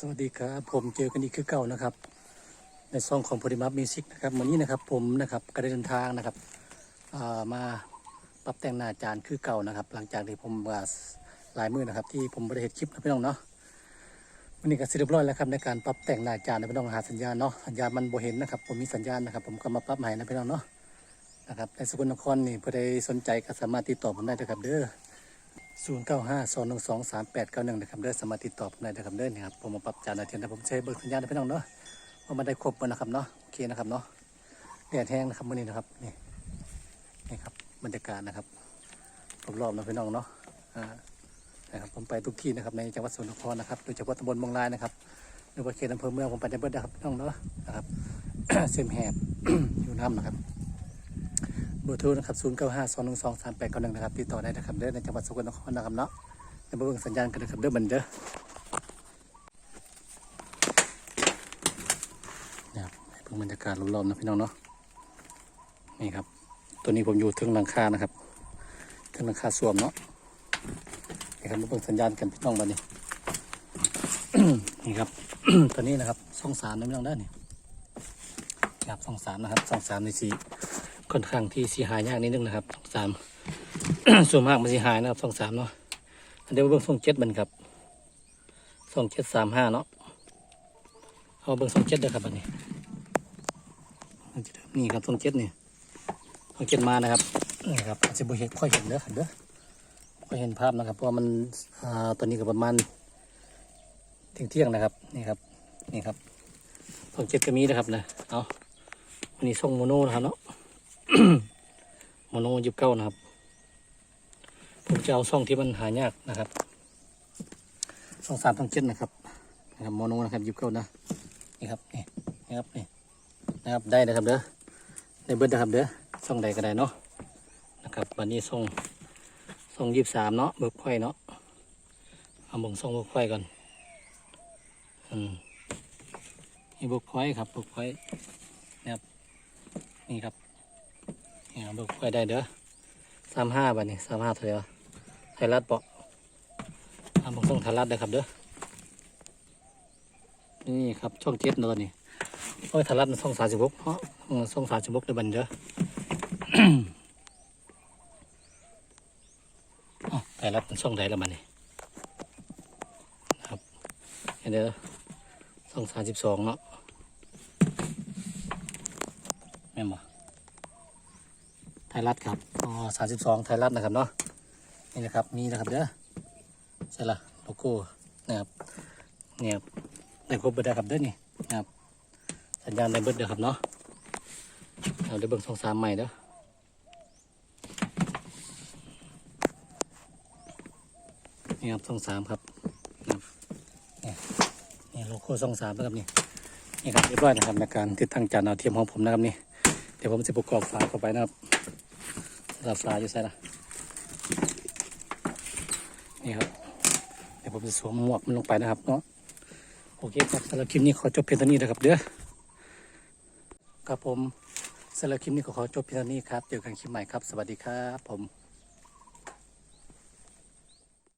สวัสดีครับ ผมเจอกันอีกคือเก่านะครับ ในซองของพริมับมิวสิกนะครับวันนี้นะครับผมนะครับก็ได้เดินทางนะครับามาปรับแต่งหน้าจานคือเก่านะครับ หลังจากที่ผมว่าหลายมือนะครับ ที่ผมบริเหตุคลิปนะพี่น้องเนาะวันนี้ก็เสร็จเรียบร้อยแล้วครับในการปรับแต่งหน้าจานนะพี่น้องหาสัญญาณเนาะสัญญาณมันโบเห็นนะครับ ผมมีสัญญาณนะครับ ผมก็มาปรับใหม่นะพี่น้องเนาะนะครับในสกลนครนี่ผู้ใดสนใจก็สามารถติดต่อผมได้นะครับ เด้อ 0 9 5 2 1 2 3 8 9 1นะครับเด้อสามารถติดต่อผมได้นะครับเด้อนี่ครับผมมาปรับจานดาเทียมนะผมใช้เบิกสัญญาณนะพี่น้องเนาะว่ามันได้ครบหมดนะครับเนาะโอเคนะครับเนาะแดดแห้งนะครับวันนี้นะครับนี่นี่ครับบรรยากาศนะครับรอบๆนะพี่น้องเนาะอ่านะครับผมไปทุกที่นะครับในจังหวัดสกลนครนะครับโดยเฉพาะตำบลบางลายนะครับหรือว่าเขตอำเภอเมืองผมไปได้เบิดนะครับพี่น้องเนาะนะครับเส้นแหบอยู่น้ำนะครับ บอร์โทรนะครับ0 9 5 2 1 2 3 8 9 1นะครับติดต่อได้นะครับเด้อในจังหวัดสกลนครนะครับเนาะเดี๋ยวมาเบิ่งสัญญาณกันนะครับเด้อบันเด้อนะครับให้เบิ่งบรรยากาศรอบๆนะพี่น้องเนาะนี่ครับ ตัวนี้ผมอยู่ถึงหลังคานะครับถึงหลังคาสวมเนาะนี่ครับมาเบิ่งสัญญาณกันพี่น้องบันนี้นี่ครับตัวนี้นะครับช่องสามนะพี่น้องเด้นี่ครับช่องสามนะครับช่องสามในสี ค่อนข้างที่สีหายยากนิดนึงนะครับสองสามส่วนมากมันสีหายนะครับสองสามเนาะอันเดี๋ยวเบิ้งสองเจ็ดมันครับสองเจ็ดสามห้าเนาะเอาเบิ้งสองเจ็ดเด้อครับอันนี้นี่ครับสองเจ็ดนี่สองเจ็ดมานะครับนี่ครับอาจจะบ่เห็นค่อยเห็นเด้อครับเด้อค่อยเห็นภาพนะครับเพราะมันอ่าตอนนี้ก็ประมาณเที่ยงเที่ยงนะครับนี่ครับนี่ครับสองเจ็ดก็มีนะครับนะเอาอันนี้ส่งโมโนนะครับเนาะ โมโนยิบเก้านะครับ ผมจะเอาซ่องที่มันหายากนะครับซ่องสามต้องเจ็ดนะครับนะครับโมโนนะครับยิบเก้านะนี่ครับนี่นะครับนี่นะครับได้นะครับเด้อได้เบิร์ดนะครับเด้อซ่องใดก็ได้เนาะนะครับวันนี้ซ่องซ่องยี่สามเนาะเบิกไข่เนาะเอาบ่งซ่องเบิกไข่ก่อนอืมนี่เบิกไข่ครับเบิกไข่นะครับนี่ครับ นี่ครับเบิกไฟได้เด้อสามห้าบาทนี่สามห้าเท่าไหร่วะไทยรัฐเปาะทำบังส่งไทยรัฐได้อครับเด้อนี่ครับช่องเจ็ดเนอะนี่โอ้ยไทยรัฐมันช่องสามสิบหกเนาะอืมช่องสามสิบหกเด้อบันเด้ออ้าวไทยรัฐมันช่องใดแล้วมันนี่ครับเดี๋ยวช่องสามสิบสองเนาะแม่นบ่ ยรัฐครับอ๋อสามสิบสองไทยรัฐนะครับเนาะนี่นะครับมีนะครับเด้อใช่ละโลโก้นะครับเนี่ยครับได้ครบเบิดแล้ครับเด้อนี่นะครับสัญญาณได้เบิดเด้อครับเนาะเอาเดี๋ยวเบิ่งสองสามใหม่เด้อนี่ครับสองสามครับนี่นี่โลโก้สองสามนะครับนี่นี่ครับเรียบร้อยนะครับในการติดตั้งจานดาวเทียมของผมนะครับนี่เดี๋ยวผมจะประกอบฝาเข้าไปนะครับ ลาฝาอยู่ใช่ละนี่ครับ เดี๋ยวผมจะสวมหมวกมันลงไปนะครับเนาะโอเคครับสำหรับคลิปนี้ขอจบเพียงเท่านี้นะครับ เด้อครับผมสำหรับคลิปนี้ขอจบเพียงเท่านี้ครับเจอกันคลิปใหม่ครับ สวัสดีครับผม